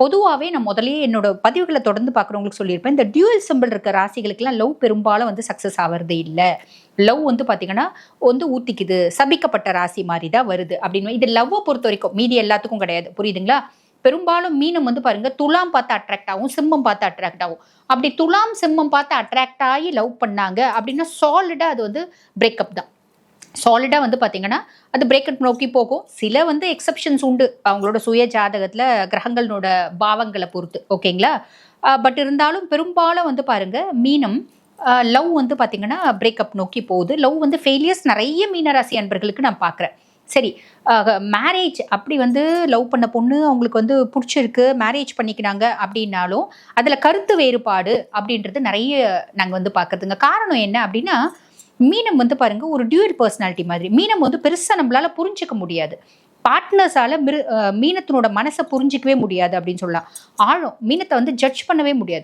பொதுவாகவே நான் முதலே என்னோட பதிவுகளை தொடர்ந்து பார்க்குறவங்களுக்கு சொல்லியிருப்பேன். இந்த டியூயல் சிம்பிள் இருக்க ராசிகளுக்கெல்லாம் லவ் பெரும்பாலும் வந்து சக்ஸஸ் ஆகிறது இல்லை. லவ் வந்து பார்த்தீங்கன்னா வந்து ஊத்திக்குது. சபிக்கப்பட்ட ராசி மாதிரி தான் வருது அப்படின்னு. இது லவ்வை பொறுத்த வரைக்கும் மீதி எல்லாத்துக்கும் கிடையாது. புரியுதுங்களா? பெரும்பாலும் மீனம் வந்து பாருங்க துலாம் பார்த்து அட்ராக்ட் ஆகும் சிம்மம் பார்த்து அட்ராக்ட் ஆகும். அப்படி துலாம் சிம்மம் பார்த்து அட்ராக்ட் ஆகி லவ் பண்ணாங்க அப்படின்னா சாலிடா அது வந்து பிரேக்கப் தான். சாலிடாக வந்து பார்த்தீங்கன்னா அது பிரேக்கட் நோக்கி போகும். சில வந்து எக்ஸப்ஷன்ஸ் உண்டு. அவங்களோட சுய ஜாதகத்தில் கிரகங்களோட பாவங்களை பொறுத்து ஓகேங்களா? பட் இருந்தாலும் பெரும்பாலும் வந்து பாருங்க மீனம் லவ் வந்து பார்த்தீங்கன்னா பிரேக்கப் நோக்கி போகுது. லவ் வந்து ஃபெயிலியர்ஸ் நிறைய மீனராசி அன்பர்களுக்கு நான் பார்க்குறேன் சரி மேரேஜ் அப்படி வந்து லவ் பண்ண பொண்ணு அவங்களுக்கு வந்து பிடிச்சிருக்கு மேரேஜ் பண்ணிக்கினாங்க அப்படின்னாலும் அதில் கருத்து வேறுபாடு அப்படின்றது நிறைய நாங்கள் வந்து பார்க்குறதுங்க காரணம் என்ன அப்படின்னா மீனம் வந்து பாருங்க ஒரு டியூயல் பர்சனாலிட்டி மாதிரி. மீனம் வந்து பெருசாக நம்மளால புரிஞ்சுக்க முடியாது. பார்ட்னர்ஸால மிரு மீனத்தினோட மனசை புரிஞ்சிக்கவே முடியாது அப்படின்னு சொல்லலாம். ஆழம் மீனத்தை வந்து ஜட்ஜ் பண்ணவே முடியாது.